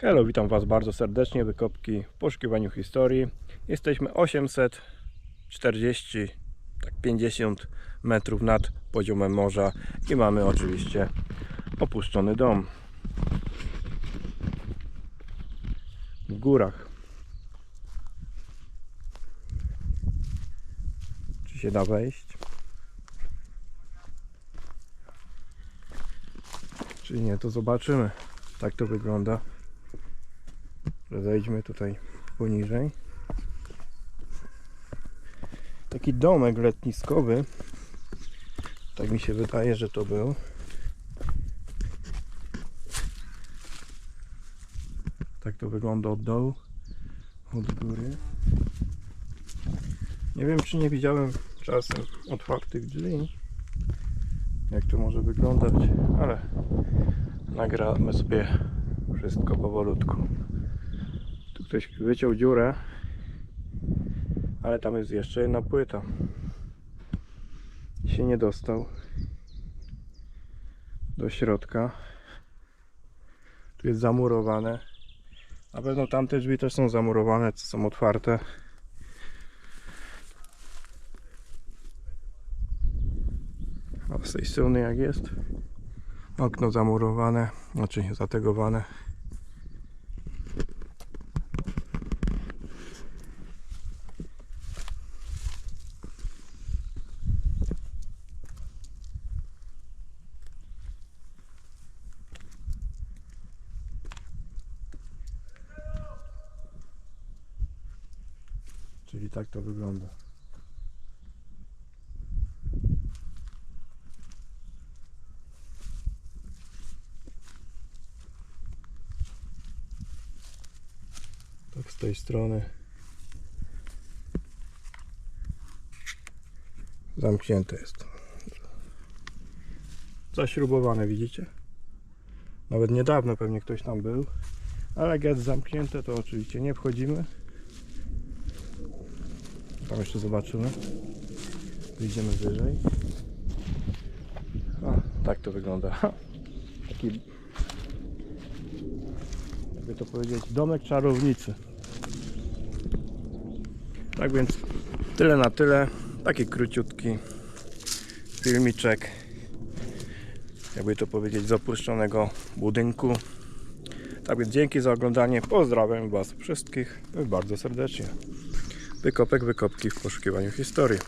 Hello, witam Was bardzo serdecznie. Wykopki w poszukiwaniu historii. Jesteśmy 840, tak 50 metrów nad poziomem morza i mamy oczywiście opuszczony dom. W górach. Czy się da wejść? Czy nie, to zobaczymy. Tak to wygląda. Zejdźmy tutaj poniżej. Taki domek letniskowy. Tak mi się wydaje, że to był. Tak to wygląda od dołu, od góry. Nie wiem, czy nie widziałem czasem otwartych drzwi. Jak to może wyglądać, ale nagramy sobie wszystko powolutku. Ktoś wyciął dziurę, ale tam jest jeszcze jedna płyta. Się nie dostał do środka. Tu jest zamurowane. Na pewno tamte drzwi też są zamurowane, są otwarte. A z tej strony jak jest? Okno zamurowane, znaczy zategowane. Czyli tak to wygląda. Tak z tej strony. Zamknięte jest. Zaśrubowane, widzicie? Nawet niedawno pewnie ktoś tam był. Ale jak zamknięte, to oczywiście nie wchodzimy. Tam jeszcze zobaczymy. Wyjdziemy wyżej. A, tak to wygląda. Taki jakby to powiedzieć, domek czarownicy. Tak więc tyle na tyle. Taki króciutki filmiczek. Jakby to powiedzieć, z opuszczonego budynku. Tak więc dzięki za oglądanie. Pozdrawiam Was wszystkich bardzo serdecznie. Wykopek, wykopki w poszukiwaniu historii.